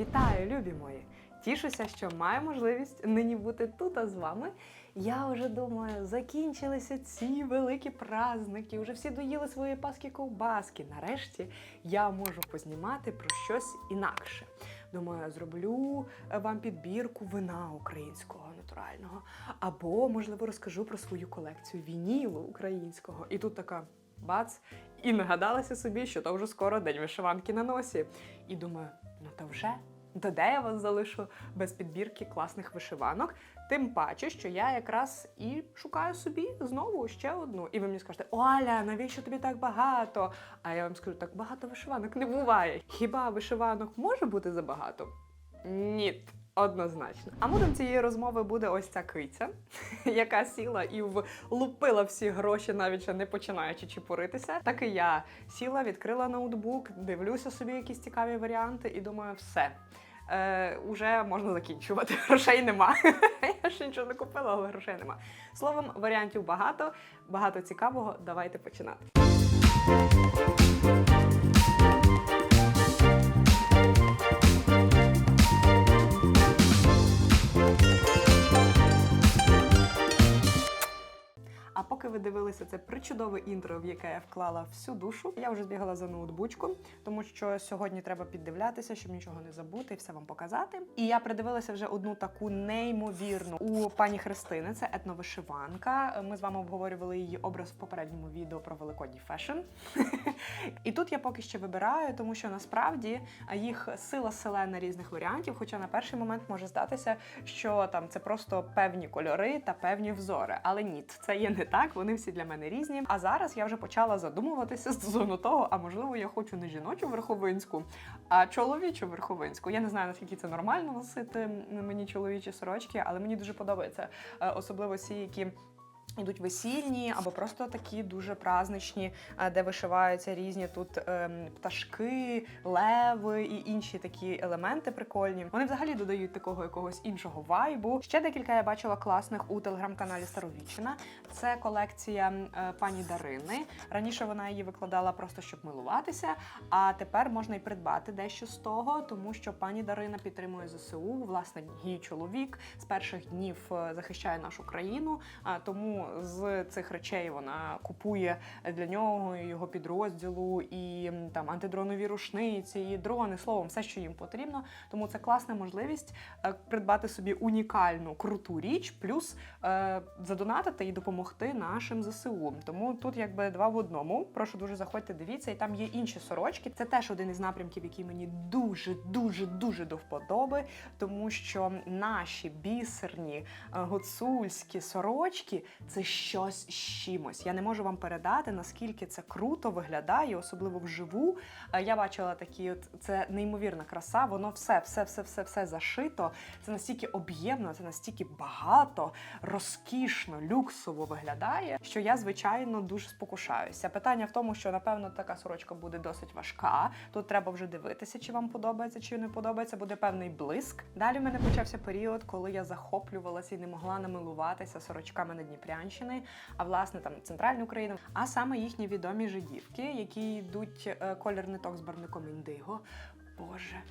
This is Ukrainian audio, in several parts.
Вітаю, любі мої! Тішуся, що маю можливість нині бути тут а з вами. Я вже думаю, закінчилися ці великі праздники, вже всі доїли свої паски ковбаски. Нарешті я можу познімати про щось інакше. Думаю, зроблю е, вам підбірку вина українського натурального, або, можливо, розкажу про свою колекцію вінілу українського. І тут така бац, і нагадалася собі, що то вже скоро день вишиванки на носі. І думаю, ну то вже. до де я вас залишу без підбірки класних вишиванок? Тим паче, що я якраз і шукаю собі знову ще одну. І ви мені скажете, Оля, навіщо тобі так багато? А я вам скажу, так багато вишиванок не буває. Хіба вишиванок може бути забагато? Ні. Однозначно. А модом цієї розмови буде ось ця киця, яка сіла і влупила всі гроші, навіть ще не починаючи чепуритися. Так і я сіла, відкрила ноутбук, дивлюся собі якісь цікаві варіанти, і думаю, все. Е, уже можна закінчувати. Грошей нема. Я ще нічого не купила, але грошей нема. Словом, варіантів багато, багато цікавого. Давайте починати. Поки це причудове інтро, в яке я вклала всю душу, я вже збігала за ноутбучком, тому що сьогодні треба піддивлятися, щоб нічого не забути і все вам показати. І я придивилася вже одну таку неймовірну у пані Христини. Це етновишиванка. Ми з вами обговорювали її образ в попередньому відео про великодній фешн. І тут я поки що вибираю, тому що насправді їх сила селена різних варіантів. Хоча на перший момент може здатися, що там це просто певні кольори та певні взори. Але ні, це є не так. Вони всі для мене різні. А зараз я вже почала задумуватися стосовно того, а можливо, я хочу не жіночу верховинську, а чоловічу верховинську. Я не знаю наскільки це нормально носити мені чоловічі сорочки, але мені дуже подобається, Е, особливо ці, які. Йдуть весільні або просто такі дуже праздничні, е, де вишиваються різні тут ем, пташки, леви і інші такі елементи прикольні. Вони взагалі додають такого якогось іншого вайбу. Ще декілька я бачила класних у телеграм-каналі Старовіччина. Це колекція е, пані Дарини. Раніше вона її викладала просто щоб милуватися, а тепер можна і придбати дещо з того, тому що пані Дарина підтримує ЗСУ. Власне, її чоловік з перших днів е, захищає нашу країну. А з цих речей вона купує для нього його підрозділу і там антидронові рушниці, і дрони, словом, все, що їм потрібно. Тому це класна можливість е, придбати собі унікальну круту річ, плюс е, задонатити і допомогти нашим ЗСУ. Тому тут якби два в одному. Прошу дуже заходьте, дивіться, і там є інші сорочки. Це теж один із напрямків, який мені дуже, дуже, дуже до вподоби, тому що наші бісерні е, гуцульські сорочки це щось з чимось. Я не можу вам передати, наскільки це круто виглядає, особливо вживу. Е, Я бачила такі, от це неймовірна краса. Воно все, все, все, все, все зашито. Це настільки об'ємно, це настільки багато, розкішно, люксово виглядає, що я, звичайно, дуже спокушаюся. Питання в тому, що напевно така сорочка буде досить важка. Тут треба вже дивитися, чи вам подобається, чи не подобається. Буде певний блиск. Далі в мене почався період, коли я захоплювалася і не могла намилуватися сорочками на Дніпрянщини, а власне там центральну Україну, а саме їхні відомі жидівки, які йдуть е, колір ниток з барвником індиго. Боже.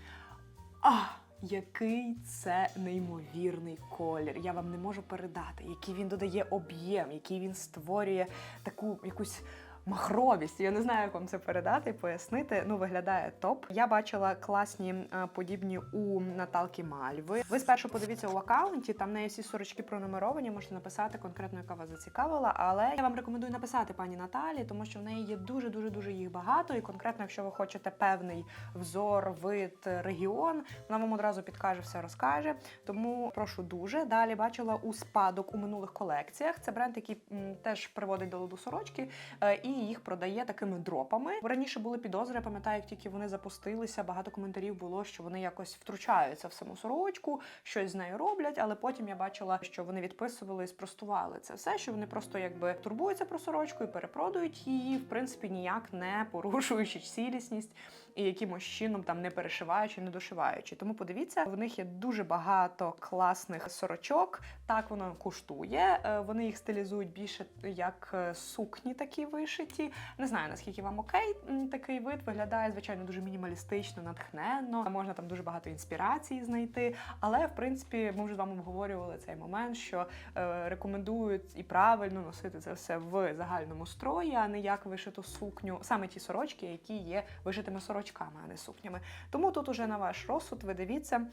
А! Який це неймовірний колір. Я вам не можу передати, який він додає об'єм, який він створює таку якусь. Махровість, я не знаю, як вам це передати, пояснити. Ну, виглядає топ. Я бачила класні е, подібні у Наталки Мальви. Ви спершу подивіться у аккаунті, там в неї всі сорочки пронумеровані, можете написати конкретно, яка вас зацікавила. Але я вам рекомендую написати пані Наталі, тому що в неї є дуже дуже дуже їх багато. І конкретно, якщо ви хочете певний взор, вид, регіон, вона вам одразу підкаже, все розкаже. Тому прошу дуже. Далі бачила у спадок у минулих колекціях. Це бренд, який м, теж приводить до ладу сорочки. е, і їх продає такими дропами. Раніше були підозри, я пам'ятаю, як тільки вони запустилися, багато коментарів було, що вони якось втручаються в саму сорочку, щось з нею роблять. Але потім я бачила, що вони відписували і спростували це все, що вони просто якби турбуються про сорочку і перепродають її, в принципі, ніяк не порушуючи цілісність і якимось чином там не перешиваючи, не дошиваючи. Тому подивіться, в них є дуже багато класних сорочок. Так воно коштує. Е, Вони їх стилізують більше як е, сукні, такі вишиті. Не знаю наскільки вам окей. Такий вид виглядає звичайно дуже мінімалістично, натхненно. Можна там дуже багато інспірації знайти. Але в принципі, ми вже з вами обговорювали цей момент, що е, рекомендують і правильно носити це все в загальному строї, а не як вишиту сукню, саме ті сорочки, які є вишитими сорочками, а не сукнями. Тому тут уже на ваш розсуд, ви дивіться.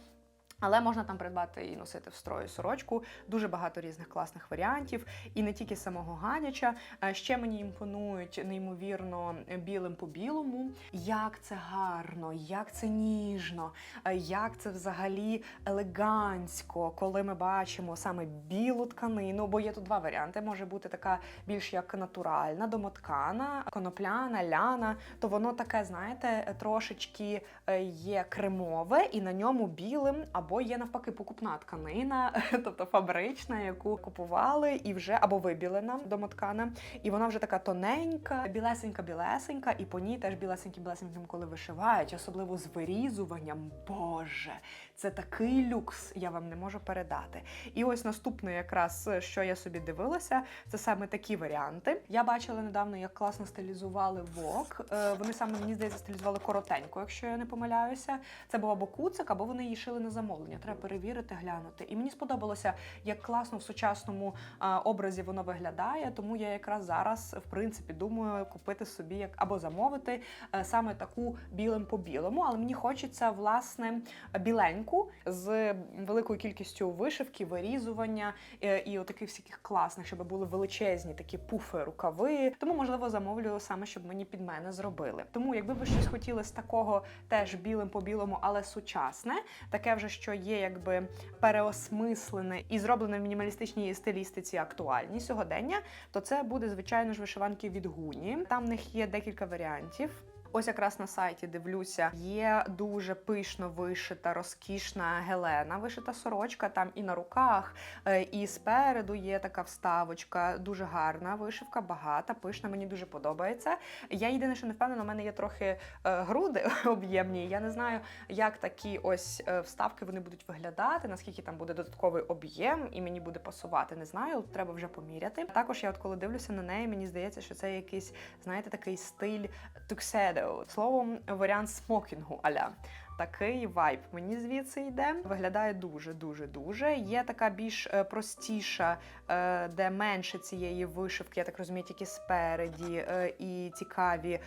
Але можна там придбати і носити в строї сорочку. Дуже багато різних класних варіантів, і не тільки самого Ганяча. Е, Ще мені імпонують неймовірно білим по білому. Як це гарно, як це ніжно, е, як це взагалі елегантсько, коли ми бачимо саме білу тканину. Бо є тут два варіанти: може бути така більш як натуральна, домоткана, конопляна, ляна. То воно таке, знаєте, трошечки е, є кремове, і на ньому білим, або є навпаки покупна тканина, тобто фабрична, яку купували і вже або вибілена домоткана. І вона вже така тоненька, білесенька-білесенька, і по ній теж білесеньким-білесеньким, коли вишивають, особливо з вирізуванням. Боже, це такий люкс, я вам не можу передати. І ось наступне, якраз що я собі дивилася, це саме такі варіанти. Я бачила недавно, як класно стилізували вок. Е, Вони саме мені здається стилізували коротенько, якщо я не помиляюся. Це був або куцик, або вони її шили на замовлення. Треба перевірити, глянути. І мені сподобалося, як класно в сучасному а, образі воно виглядає. Тому я якраз зараз, в принципі, думаю купити собі як або замовити е, саме таку білим по білому. Але мені хочеться власне біленьку з великою кількістю вишивки, вирізування е, і отаких всяких класних, щоб були величезні такі пуфи, рукави. Тому можливо замовлю саме, щоб мені під мене зробили. Тому, якби ви щось хотіли з такого теж білим по білому, але сучасне, таке вже що є, якби переосмислене і зроблене в мінімалістичній стилістиці актуальні сьогодення, то це буде звичайно ж вишиванки від гуні. Там в них є декілька варіантів. Ось якраз на сайті дивлюся, є дуже пишно вишита, розкішна Гелена, вишита сорочка. Там і на руках, е, і спереду є така вставочка. Дуже гарна вишивка, багата, пишна. Мені дуже подобається. Я єдине, що не впевнена, у мене є трохи е, груди об'ємні. Я не знаю, як такі ось е, вставки вони будуть виглядати, наскільки там буде додатковий об'єм, і мені буде пасувати. Не знаю, треба вже поміряти. Також я, от коли дивлюся на неї, мені здається, що це якийсь, знаєте, такий стиль тукседо. Словом, варіант смокінгу аля. Такий вайб мені звідси йде. Виглядає дуже, дуже. Є така більш е, простіша, е, де менше цієї вишивки, я так розумію, тільки спереді, е, і цікаві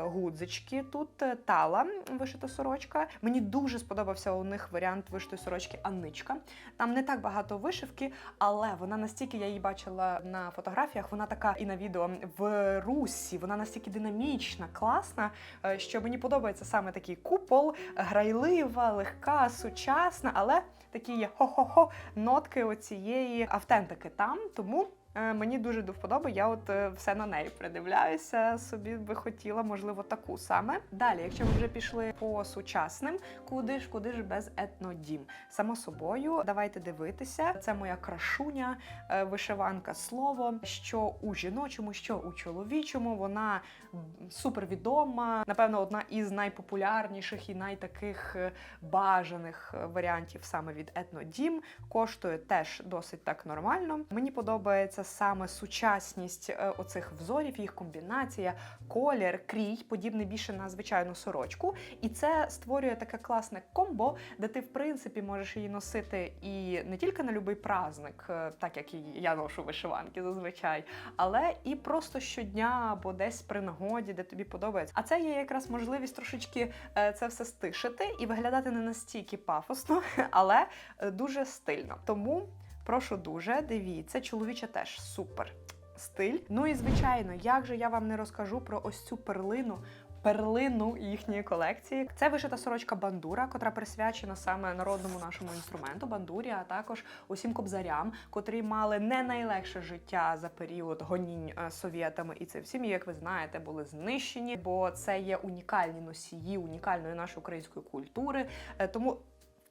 гудзички. Тут тала вишита сорочка. Мені дуже сподобався у них варіант вишитої сорочки Анничка. Там не так багато вишивки, але вона настільки я її бачила на фотографіях. Вона така і на відео в русі. Вона настільки динамічна, класна, що мені подобається саме такий купол, грайлива, легка, сучасна, але такі є хо-хо-хо нотки оцієї автентики там. Тому. Е, Мені дуже до вподоби, я от е, все на неї придивляюся. Собі би хотіла, можливо, таку саме. Далі, якщо ми вже пішли по сучасним, куди ж, куди ж без етнодім? Само собою, давайте дивитися. Це моя крашуня, е, вишиванка слово. Що у жіночому, що у чоловічому. Вона супер відома. Напевно, одна із найпопулярніших і найтаких бажаних варіантів саме від етнодім. Коштує теж досить так нормально. Мені подобається саме сучасність е, оцих взорів, їх комбінація, колір, крій, подібний більше на звичайну сорочку. І це створює таке класне комбо, де ти, в принципі, можеш її носити і не тільки на будь-який праздник, е, так як і я ношу вишиванки зазвичай, але і просто щодня або десь при нагоді, де тобі подобається. А це є якраз можливість трошечки е, це все стишити і виглядати не настільки пафосно, але дуже стильно. Тому прошу дуже, дивіться, чоловіче теж супер. Стиль. Ну і звичайно, як же я вам не розкажу про ось цю перлину. Перлину їхньої колекції це вишита сорочка бандура, котра присвячена саме народному нашому інструменту бандурі, а також усім кобзарям, котрі мали не найлегше життя за період гонінь е, совєтами, і це всім, як ви знаєте, були знищені, бо це є унікальні носії унікальної нашої української культури. Е, Тому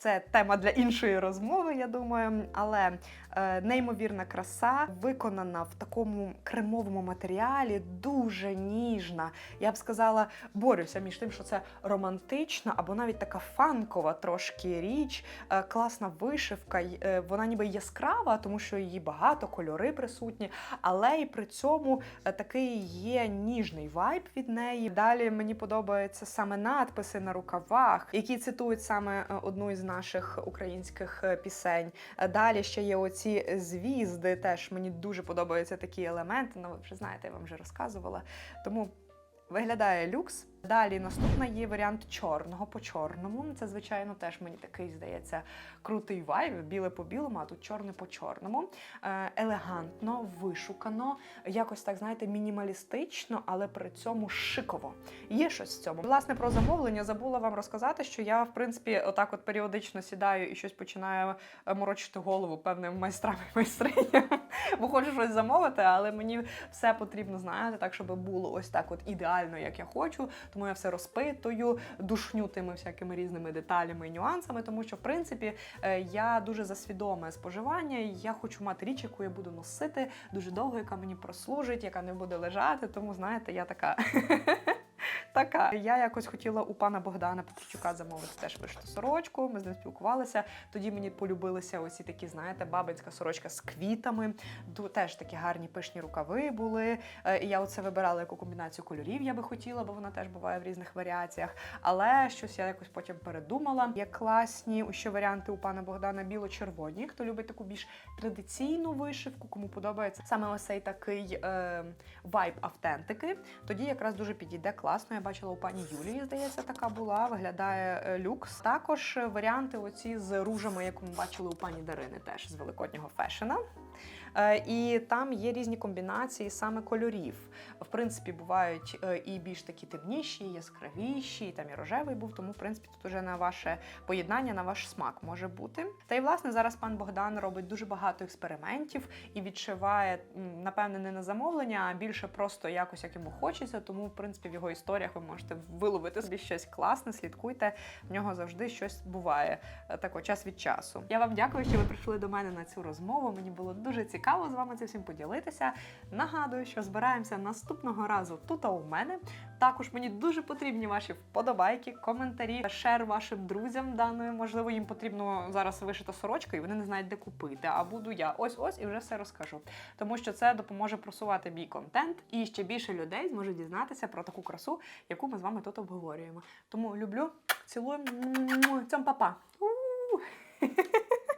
це тема для іншої розмови, я думаю. Але е, неймовірна краса виконана в такому кремовому матеріалі, дуже ніжна. Я б сказала, борюся між тим, що це романтична або навіть така фанкова трошки річ, е, класна вишивка. е, Вона ніби яскрава, тому що її багато, кольори присутні, але і при цьому е, такий є ніжний вайб від неї. Далі мені подобаються саме надписи на рукавах, які цитують саме е, одну із наших українських е, пісень. Е, Далі ще є оці звізди. Теж мені дуже подобаються такі елементи. Ну, ви вже знаєте, я вам вже розказувала. Тому виглядає люкс. Далі наступна є варіант чорного по чорному. Це, звичайно, теж мені такий здається крутий вайб, біле по білому, а тут чорне по чорному. Е, елегантно, вишукано, якось так, знаєте, мінімалістично, але при цьому шиково. Є щось в цьому. Власне, про замовлення забула вам розказати, що я, в принципі, отак от періодично сідаю і щось починаю морочити голову певним майстрам і майстриням, бо хочу щось замовити, але мені все потрібно, знати, так, щоб було ось так от ідеально, як я хочу. Тому я все розпитую, душню тими всякими різними деталями і нюансами, тому що, в принципі, е, я дуже за свідоме споживання. Я хочу мати річ, яку я буду носити дуже довго, яка мені прослужить, яка не буде лежати. Тому, знаєте, я така. Така, я якось хотіла у пана Богдана Петричука замовити теж вишиту сорочку. Ми з ним спілкувалися. Тоді мені полюбилися оці такі, знаєте, бабинська сорочка з квітами. Теж такі гарні пишні рукави були. Е, І я оце вибирала яку комбінацію кольорів я би хотіла, бо вона теж буває в різних варіаціях. Але щось я якось потім передумала. Є класні ще варіанти у пана Богдана біло-червоні. Хто любить таку більш традиційну вишивку, кому подобається саме ось цей такий е, вайб автентики, тоді якраз дуже підійде класно. Я бачила у пані Юлії, здається, така була. Виглядає е, люкс. Також е, варіанти оці з ружами, яку ми бачили у пані Дарини, теж з великоднього фешена. Е, І там є різні комбінації саме кольорів. В принципі, бувають е, і більш такі темніші, яскравіші, там і рожевий був. Тому, в принципі, тут уже на ваше поєднання, на ваш смак може бути. Та й власне зараз пан Богдан робить дуже багато експериментів і відшиває, напевне, не на замовлення, а більше просто якось як йому хочеться. Тому, в принципі, в його історіях ви можете виловити собі щось класне, слідкуйте. В нього завжди щось буває е, тако час від часу. Я вам дякую, що ви прийшли до мене на цю розмову. Мені було дуже цікаво з вами цим всім поділитися. Нагадую, що збираємося наступного разу тут у мене. Також мені дуже потрібні ваші вподобайки, коментарі, шер вашим друзям даною. Можливо, їм потрібно зараз вишита сорочка, і вони не знають, де купити. А буду я ось ось і вже все розкажу. Тому що це допоможе просувати мій контент, і ще більше людей зможе дізнатися про таку красу, яку ми з вами тут обговорюємо. Тому люблю, цілую, цьом папа.